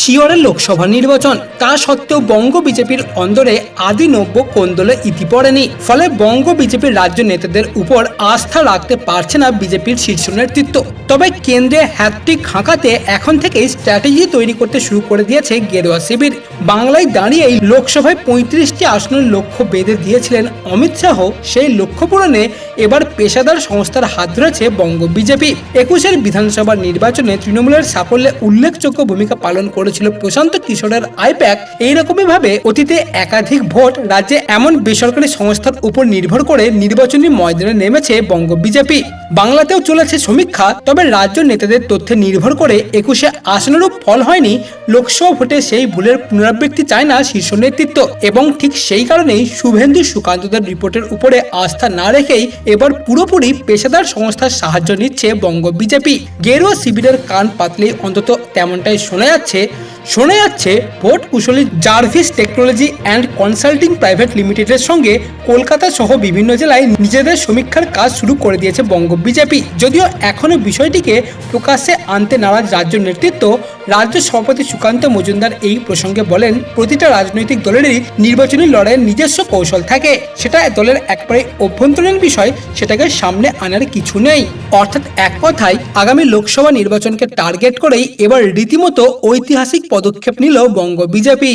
শিয়রের লোকসভা নির্বাচন। তা সত্ত্বেও বঙ্গ বিজেপির অন্দরে আদি নব্য কোন্দলে ইতি পড়েনি? ফলে বঙ্গ বিজেপির রাজ্য নেতাদের উপর আস্থা রাখতে পারছে না বিজেপির শীর্ষ নেতৃত্ব। তবে কেন্দ্রে হ্যাট্রিক হাঁকাতে এখন থেকেই স্ট্র্যাটেজি তৈরি করতে শুরু করে দিয়েছে গেরুয়া শিবির। বাংলায় দাঁড়িয়েই লোকসভায় পঁয়ত্রিশটি আসনের লক্ষ্য বেঁধে দিয়েছিলেন অমিত শাহ। সেই লক্ষ্য পূরণে এবার পেশাদার সংস্থার হাত ধরেছে বঙ্গ বিজেপি। একুশের বিধানসভা নির্বাচনে তৃণমূলের সাফল্যে উল্লেখযোগ্য ভূমিকা পালন করেছিল প্রশান্ত কিশোরের আইপ্যাক এইরকমই ভাবে অতীতে একাধিক ভোট রাজ্যে এমন বেসরকারি সংস্থার উপর নির্ভর করে নির্বাচনী ময়দানে নেমেছে বঙ্গ বিজেপি। বাংলাতেও চলেছে সমীক্ষা, তবে রাজ্য নেতাদের তথ্যে নির্ভর করে একুশে আসনেরও ফল হয়নি। লোকসভা ভোটে সেই ভুলের পুনরাবৃত্তি চায় না শীর্ষ নেতৃত্ব। এবং ঠিক সেই কারণেই শুভেন্দু সুকান্তদের রিপোর্টের উপরে আস্থা না রেখেই এবার পুরোপুরি পেশাদার সংস্থার সাহায্য নিচ্ছে বঙ্গ বিজেপি। গেরুয়া শিবিরের কান পাতলেই অন্তত তেমনটাই শোনা যাচ্ছে। শোনা যাচ্ছে ভোট কুশলী Jarvis technology and consulting private লিমিটেডের সঙ্গে কলকাতা সহ বিভিন্ন জেলায় নিজেদের সমীক্ষার কাজ শুরু করে দিয়েছে বঙ্গ বিজেপি। যদিও এখনও বিষয়টিকে প্রকাশ্যে আনতে নারাজ রাজ্য নেতৃত্ব, রাজ্য সভাপতি সুকান্ত মজুমদার এই প্রসঙ্গে বলেন, প্রতিটা রাজনৈতিক দলেরই নির্বাচনী লড়াইয়ের নিজস্ব কৌশল থাকে। সেটা দলের একবারে অভ্যন্তরীণ বিষয়, সেটাকে সামনে আনার কিছু নেই। অর্থাৎ এক কথায়, আগামী লোকসভা নির্বাচনকে টার্গেট করেই এবার রীতিমতো ঐতিহাসিক পদক্ষেপ নিল বঙ্গ বিজেপি।